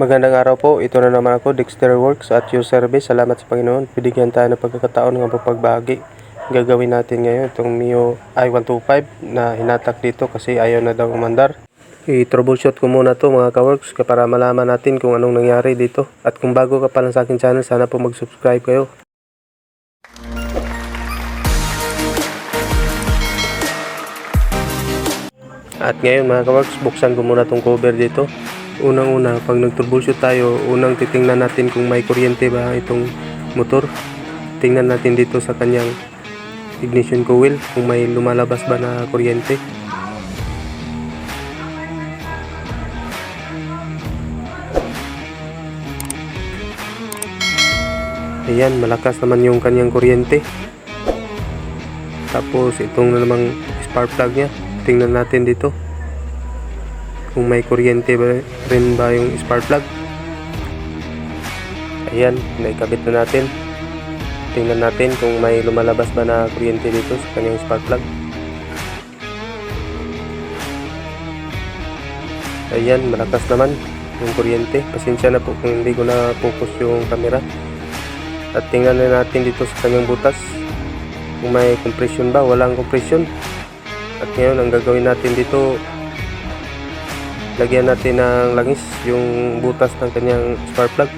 Magandang araw po. Ito na naman ako, Dexter Works at your service. Salamat sa Panginoon. Binigyan tayo ng pagkakataon ng pagbagi. Gagawin natin ngayon itong Mio i125 na hinatak dito kasi ayaw na daw umandar. I-troubleshoot ko muna to mga ka-works para malaman natin kung anong nangyari dito. At kung bago ka pa lang sa akin channel, sana po mag-subscribe kayo. At ngayon mga ka-works, buksan ko muna tong cover dito. Unang-una, pag nag-troubleshoot tayo, unang titingnan natin kung may kuryente ba itong motor. Tingnan natin dito sa kanyang ignition coil kung may lumalabas ba na kuryente. Ayan, malakas naman yung kanyang kuryente. Tapos itong na namang spark plug niya. Tingnan natin dito. Kung may kuryente ba rin ba yung spark plug. Ayan, naikabit na natin. Tingnan natin kung may lumalabas ba na kuryente dito sa kanyang spark plug. Ayan, malakas naman yung kuryente. Pasensya na po kung hindi ko na focus yung camera. At tingnan na natin dito sa kanyang butas. Kung may compression ba, walang compression. At ngayon, ang gagawin natin dito, lagyan natin ng langis yung butas ng kanyang spark plug.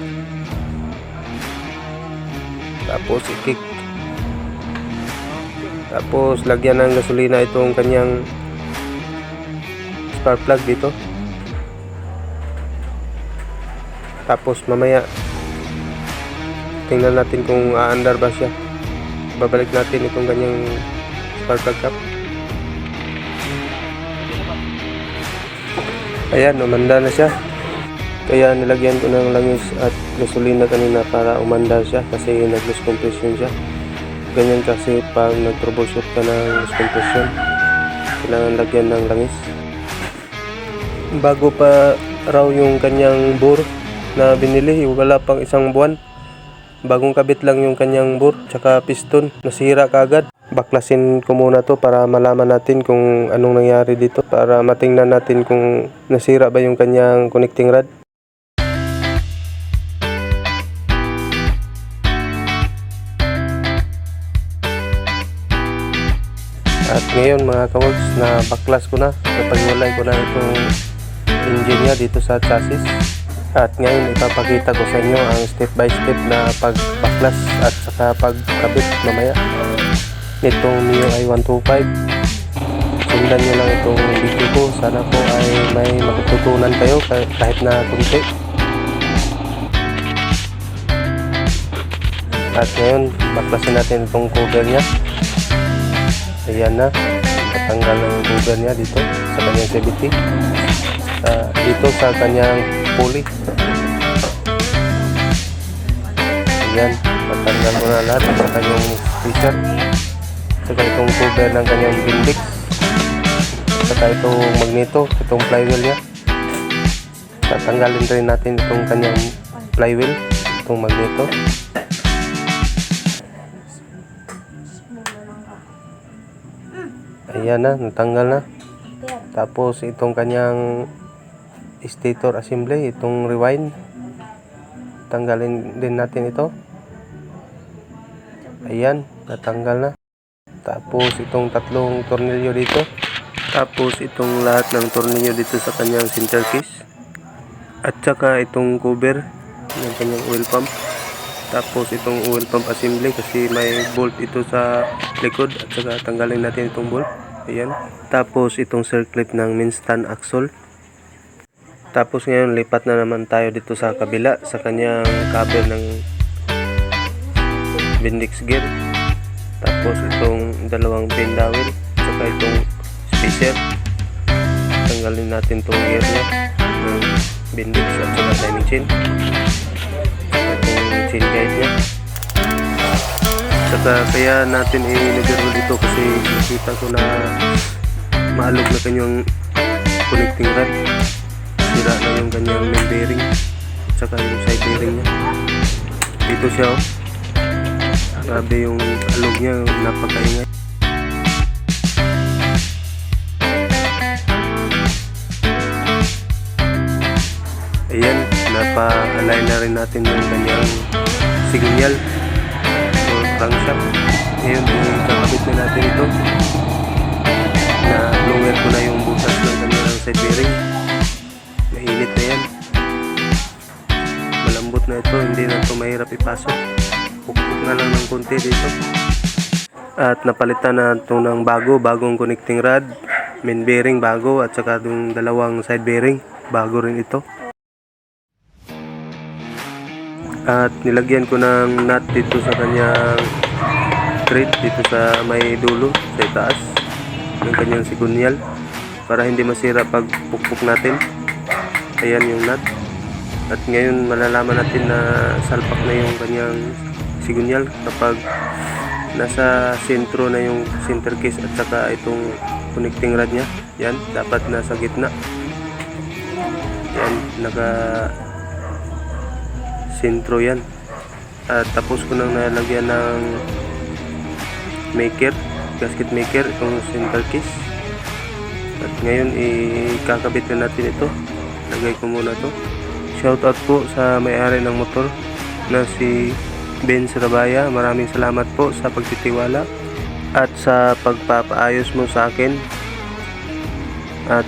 Tapos i-kick. Tapos lagyan ng gasolina itong kanyang spark plug dito. Tapos mamaya tingnan natin kung aandar ba siya. Babalik natin itong kanyang spark plug cap. Ayan, umanda na siya. Kaya nilagyan ko ng langis at gasolina kanina para umandar siya kasi nag-lose compression siya. Ganyan kasi pag nag-troubleshoot ka ng loose compression, kailangan lagyan ng langis. Bago pa raw yung kanyang bore na binili, wala pang isang buwan. Bagong kabit lang yung kanyang bore, tsaka piston, nasira kagad. Baklasin ko muna to para malaman natin kung anong nangyari dito para matingnan natin kung nasira ba yung kanyang connecting rod. At ngayon mga kaworks na baklas ko na, napagwalay ko na itong engine niya dito sa chassis. At ngayon ipapakita ko sa inyo ang step by step na pagbaklas at saka pagkabit mamaya nitong Mio i125. Sundan nyo lang itong video ko. Sana po ay may matututunan kayo kah- kahit na kunti. At ngayon, baklasin natin itong cover niya. Ayan na. Natanggal na yung cover niya dito sa kanyang CVT. Ah, dito sa kanyang pulley. Ayan. Natanggal ko na lahat sa kanyang t-shirt. Saka itong cover ng kanyang bindix. Saka itong magneto, itong flywheel niya. Tatanggalin rin natin itong kanyang flywheel, itong magneto. Ayan na, natanggal na. Tapos itong kanyang stator assembly, itong rewind. Tanggalin din natin ito. Ayan, natanggal na. Tapos itong tatlong tornilyo dito. Tapos itong lahat ng tornilyo dito sa kanyang center case. At saka itong cover ng kanyang oil pump. Tapos itong oil pump assembly kasi may bolt ito sa likod at saka tanggalin natin itong bolt. Ayan. Tapos itong circlip ng main stand axle. Tapos ngayon lipat na naman tayo dito sa kabila sa kanyang cover ng Bendix gear. Tapos itong dalawang pin dowel, saka itong spacer. Tanggalin natin itong gear niya ng Bendix at saka timing chain. Itong chain guide niya. Saka kaya natin i-nagaro dito kasi nakita ko na maalog na kanyang connecting rod. Sira na yung kanyang main bearing at saka yung side bearing niya. Dito siya oh. Grabe yung alog niya, napakaingay. Ayan, napa-align na rin natin yung kanyang signal or crankshaft. Ngayon, kakabit na natin ito. Na lower ko na yung butas ng kanyang side bearing. Mainit na yan. Malambot na ito, hindi na ito mahirap ipasok. Pukpuk na lang ng konti dito. At napalitan na ito ng bago, bagong connecting rod, main bearing bago at saka yung dalawang side bearing, bago rin ito. At nilagyan ko ng nut dito sa kanyang thread dito sa may dulo, sa itaas ng kanyang sigunyal para hindi masira pag pukpuk natin. Ayan yung nut. At ngayon malalaman natin na salpak na yung kanyang sigunyal kapag nasa sentro na yung center case at saka itong connecting rod niya. Yan, dapat nasa gitna. Yan, naka sentro yan. At tapos ko nang nalagyan ng maker, gasket maker, itong center case. At ngayon, ikakabit na natin ito. Lagay ko muna to. Shoutout po sa may-ari ng motor na si Ben Sarabaya. Maraming salamat po sa pagtitiwala at sa pagpapaayos mo sa akin. At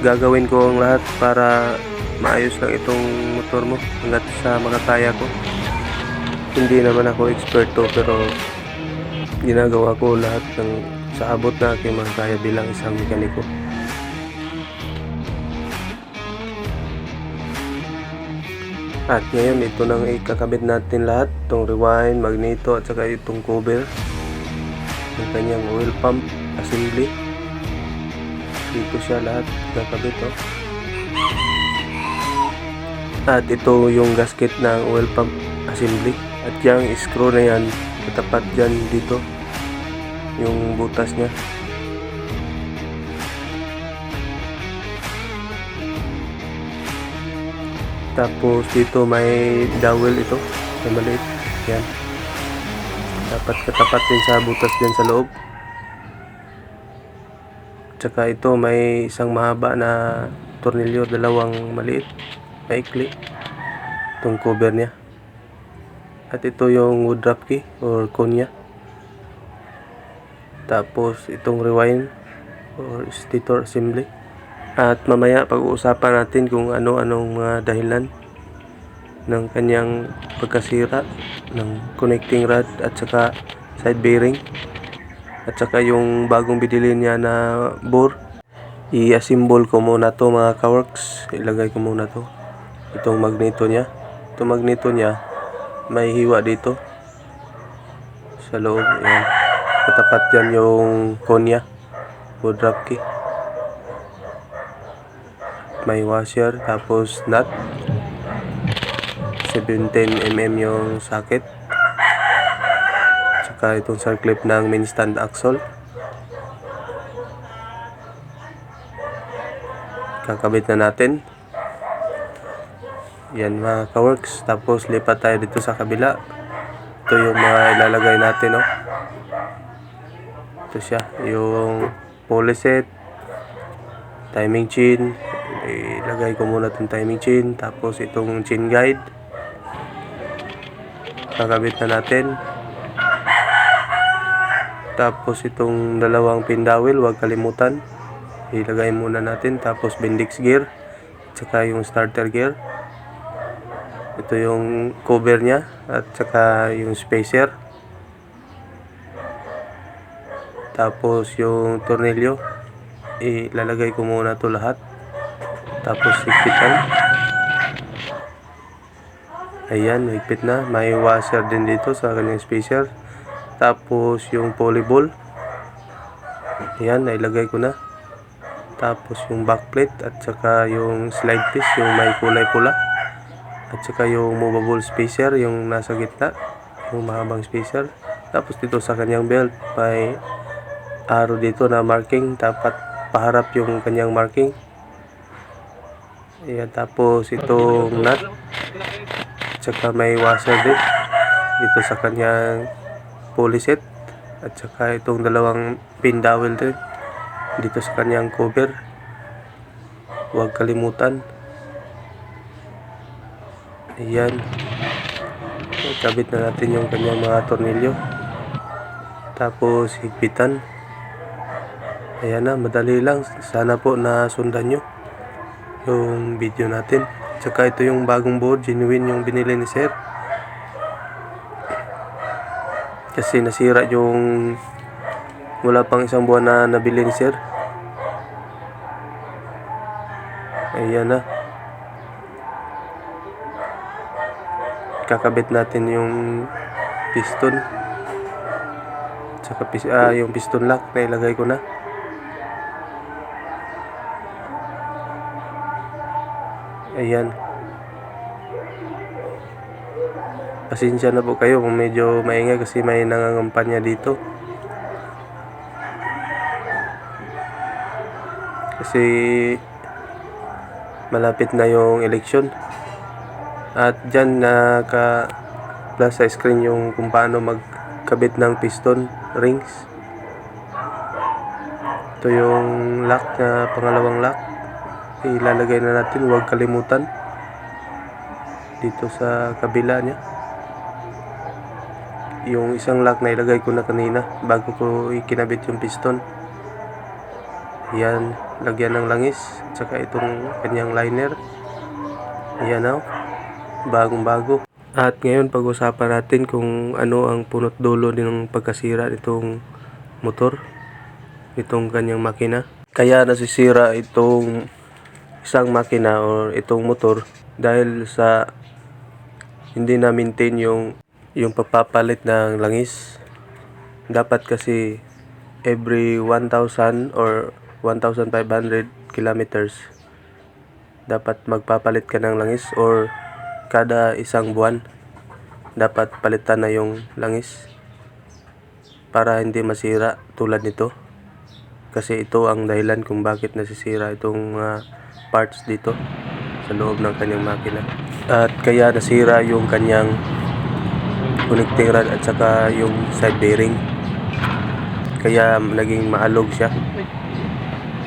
gagawin ko ang lahat para maayos lang itong motor mo hanggat sa makakaya ko. Hindi naman ako eksperto pero ginagawa ko lahat ng sa abot na aking makakaya bilang isang mekaniko. At ngayon ito nang ikakabit natin lahat, itong rewind, magneto at saka itong cover ng kanyang oil pump assembly. Dito siya lahat kakabit oh. At ito yung gasket ng oil pump assembly. At yung screw na yan, katapat dyan dito. Yung butas niya. Tapos dito may dowel ito. May maliit. Yan. Dapat katapat din sa butas dyan sa loob. Tsaka ito may isang mahaba na tornilyo, dalawang maliit. Maikli. Itong cover niya. At ito yung wood drop key or konya. Tapos itong rewind or stator assembly. At mamaya pag-uusapan natin kung ano-anong mga dahilan ng kanyang pagkasira ng connecting rod at saka side bearing at saka yung bagong binili niya na bore. I-assemble ko muna to mga kaworks. Ilagay ko muna to itong magneto niya. Itong magneto niya may hiwa dito. Sa loob yan katapat yan yung konya wood drop key may washer tapos nut. 17mm yung socket. Tsaka itong circlip ng main stand axle. Kakabit na natin. Yan mga kaworks. Tapos lipat tayo dito sa kabila. Ito yung mga ilalagay natin no ito siya yung pulley set timing chain ilagay ko muna itong timing chain. Tapos itong chain guide. Kakabit na natin. Tapos itong dalawang pin dowel huwag kalimutan. Ilagay muna natin. Tapos bendix gear tsaka yung starter gear. Ito yung cover niya at saka yung spacer. Tapos yung tornilyo ilalagay ko muna to lahat tapos higpitan. Ayan higpit na. May washer din dito sa kanyang spacer. Tapos yung polyball ayan nailagay ko na. Tapos yung backplate at saka yung slide piece yung may kulay pula. At saka yung movable spacer yung nasa gitna yung mahabang spacer. Tapos dito sa kanyang belt may arrow dito na marking. Dapat paharap yung kanyang marking Ayan, tapos itong nut tsaka may washer din dito sa kanyang pulley set at saka itong dalawang pin dowel din dito sa kanyang cover huwag kalimutan Ayan. Kabit na natin yung kanyang mga tornilyo. Tapos higpitan. Ayan na, madali lang. Sana po nasundan nyo yung video natin. Tsaka ito yung bagong board, genuine yung binili ni Sir. Kasi nasira yung wala pang isang buwan na nabili ni Sir. Ayan na. Kakabit natin yung piston. Tsaka pis ah, yung piston lock na ilagay ko na. Ayan. Pasensya na po kayo kung medyo maingay kasi may nangangampanya dito. Kasi malapit na yung eleksyon. At dyan naka plus sa screen yung kung paano magkabit ng piston rings. Ito yung lock na pangalawang lock. Ilalagay na natin, huwag kalimutan. Dito sa kabila niya. Yung isang lock na ilagay ko na kanina bago ko ikinabit yung piston. Yan, lagyan ng langis. Tsaka itong kanyang liner. Yan na. Bagong bago. At ngayon pag-usapan natin kung ano ang punot dulo ng pagkasira nitong motor. Itong kanyang makina. Kaya nasisira itong isang makina or itong motor dahil sa hindi na maintain yung yung pagpapalit ng langis. Dapat kasi every 1,000 or 1,500 kilometers dapat magpapalit ka ng langis or kada isang buwan dapat palitan na yung langis para hindi masira tulad nito kasi ito ang dahilan kung bakit nasisira itong mga parts dito sa loob ng kanyang makina. At kaya nasira yung kanyang connecting rod at saka yung side bearing. Kaya naging maalog siya.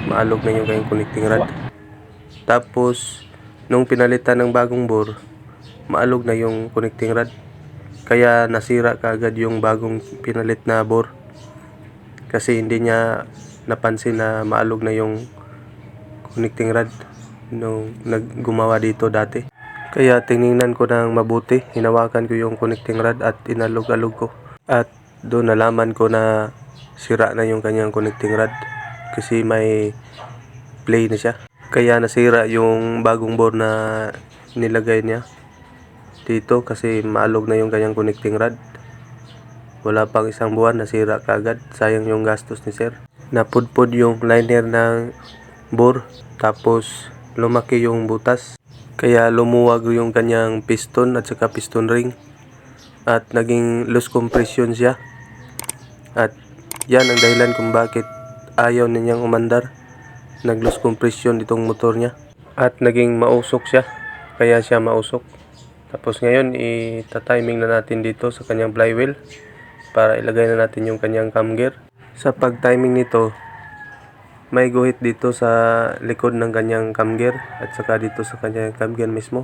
Maalog na yung kanyang connecting rod tapos nung pinalitan ng bagong bore maalog na yung connecting rod kaya nasira kaagad yung bagong pinalit na bore. Kasi hindi niya napansin na maalog na yung connecting rod nung naggumawa dito dati. Kaya tiningnan ko ng mabuti hinawakan ko yung connecting rod at inalog-alog ko. At doon nalaman ko na sira na yung kanyang connecting rod kasi may play na siya. Kaya nasira yung bagong bore na nilagay niya dito kasi maalog na yung kanyang connecting rod. Wala pang isang buwan nasira kaagad. Sayang yung gastos ni sir napudpod yung liner ng bore tapos lumaki yung butas. Kaya lumuwag yung kanyang piston at saka piston ring. At naging loose compression siya. At yan ang dahilan kung bakit ayaw ninyang umandar. Nag loose compression itong motor niya. At naging mausok siya. Kaya siya mausok. Tapos ngayon ita-timing na natin dito sa kanyang flywheel para ilagay na natin yung kanyang cam gear sa pag-timing nito may guhit dito sa likod ng kanyang cam gear at saka dito sa kanyang cam gear mismo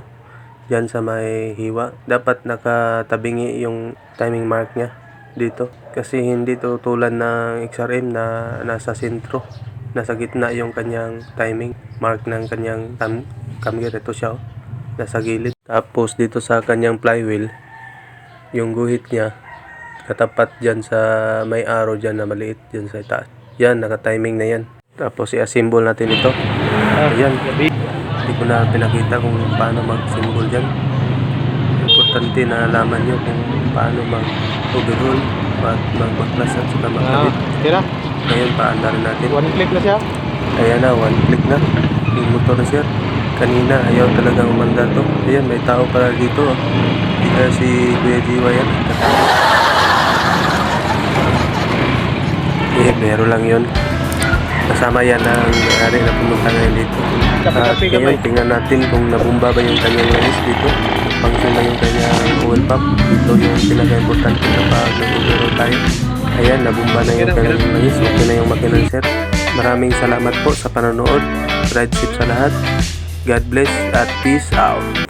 Diyan sa may hiwa dapat nakatabingi yung timing mark niya dito kasi hindi to tulad ng XRM na nasa sentro nasa gitna yung kanyang timing mark ng kanyang cam, cam gear ito siya oh. nasa gilid tapos dito sa kanyang flywheel yung guhit niya katapat dyan sa may arrow dyan na maliit dyan sa itaas yan naka-timing na yan tapos i-assemble natin ito ayan hindi ko na pinakita kung paano mag-symbol dyan importante na alaman nyo kung paano mag-overhaul mag-baklas at saka Ah, magkabit tira. ngayon paandar natin One click na siya. Ayan na, one click na. Yung motor na sir. Kanina, ayaw talagang umandar to. Ayan, may tao pala dito. oh. Hindi kaya si Kuya Jiwa yan. Eh, pero lang yun. Kasama yan ang may-ari na pumunta ngayon dito. At ngayon, tingnan natin kung nabumba ba yung kanyang langis dito. Function ba yung kanyang oil pump. Ito yung pinaka-importante kapag nag-overhaul tayo. Ayan, nabumba na yung kanyang langis. Okay na yung makina ni sir. Maraming salamat po sa panonood. Ride safe sa lahat. God bless at peace out.